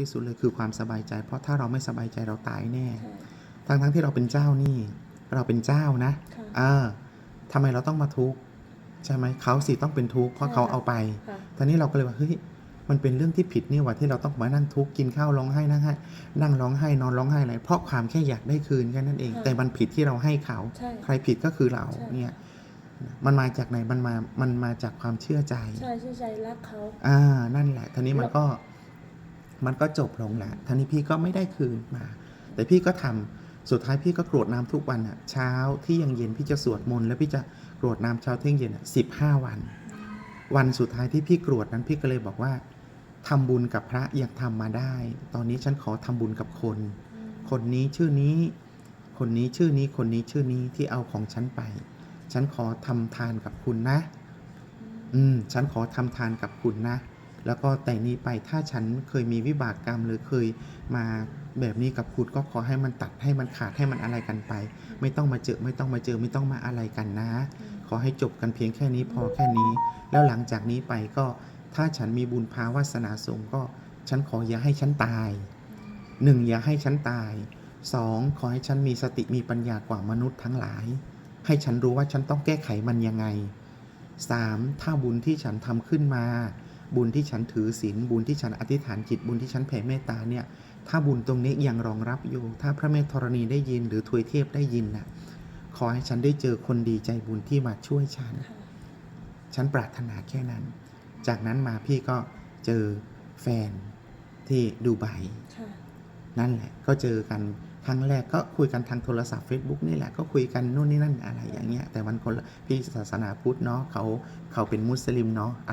ที่สุดเลยคือความสบายใจ เพราะถ้าเราไม่สบายใจเราตายแน่ค่ะทั้งทั้งๆที่เราเป็นเจ้านี่ เราเป็นเจ้านะค่ะอ่าทำไมเราต้องมาทุกข์ใช่ไหมเขาสิต้องเป็นทุกข์เพราะใช่เขาเอาไปค่ะตอนนี้เราก็เลยว่าเฮ้ยมันเป็นเรื่องที่ผิดนี่หว่าที่เราต้องมานั่งทุกข์กินข้าวร้องไห้นั่งไห้นั่งร้องไห้นอนร้องไห้อะไรเพราะความแค่อยากได้คืนแค่นั้นเองค่ะแต่มันผิดที่เราให้เขาใช่ใครผิดก็คือเราใช่เนี่ยมันมาจากไหนมันมามันมาจากความเชื่อใจ ใช่ใช่ใจรักเขาอ่านั่นแหละทีนี้มันแล้วก็ มันก็จบลงแหละทีนี้พี่ก็ไม่ได้คืนมา แต่พี่ก็ทำสุดท้ายพี่ก็กรวดน้ำทุกวันอะเช้าที่ยังเย็นพี่จะสวดมนต์แล้วพี่จะกรวดน้ำเช้าเที่ยงเย็นอะสิบห้าวัน วันสุดท้ายที่พี่กรวดนั้นพี่ก็เลยบอกว่าทำบุญกับพระอยากทำมาได้ ตอนนี้ฉันขอทำบุญกับคน คนนี้ชื่อนี้ คนนี้ชื่อนี้คนนี้ชื่อนี้ที่เอาของฉันไป ฉันขอทำทานกับคุณนะ อืม ฉันขอทำทานกับคุณนะ แล้วก็แต่นี้ไปถ้าฉันเคยมีวิบากกรรมหรือเคยมาแบบนี้กับคุณก็ขอให้มันตัดให้มันขาดให้มันอะไรกันไป ไม่ต้องมาเจอไม่ต้องมาเจอไม่ต้องมาอะไรกันนะ ขอให้จบกันเพียงแค่นี้พอแค่นี้ แล้วหลังจากนี้ไปก็ถ้าฉันมีบุญภาวาสนาส่งก็ฉันขออย่าให้ฉันตายหนึ่งอย่าให้ฉันตายสองขอให้ฉันมีสติมีปัญญากว่ามนุษย์ทั้งหลาย ให้ฉันรู้ว่าฉันต้องแก้ไขมันยังไงสามถ้าบุญที่ฉันทำขึ้นมา บุญที่ฉันถือศีลบุญที่ฉันอธิษฐานจิตบุญที่ฉันแผ่เมตตาเนี่ยถ้าบุญตรงนี้ยังรองรับอยู่ ถ้าพระเมตธรณีได้ยินหรือทวยเทพได้ยินน่ะขอให้ฉันได้เจอคนดีใจบุญที่มาช่วยฉันค่ะฉันปรารถนาแค่นั้น จากนั้นมาพี่ก็เจอแฟนที่ดูไบค่ะนั่นแหละก็เจอกันครั้งแรกก็คุยกันทางโทรศัพท์ Facebook นี่แหละก็คุยกันนู่นนี่นั่นอะไรอย่างเงี้ยแต่มันคนละพี่ศาสนาพุทธเนาะเขาเขาเป็นมุสลิมเนาะอะไร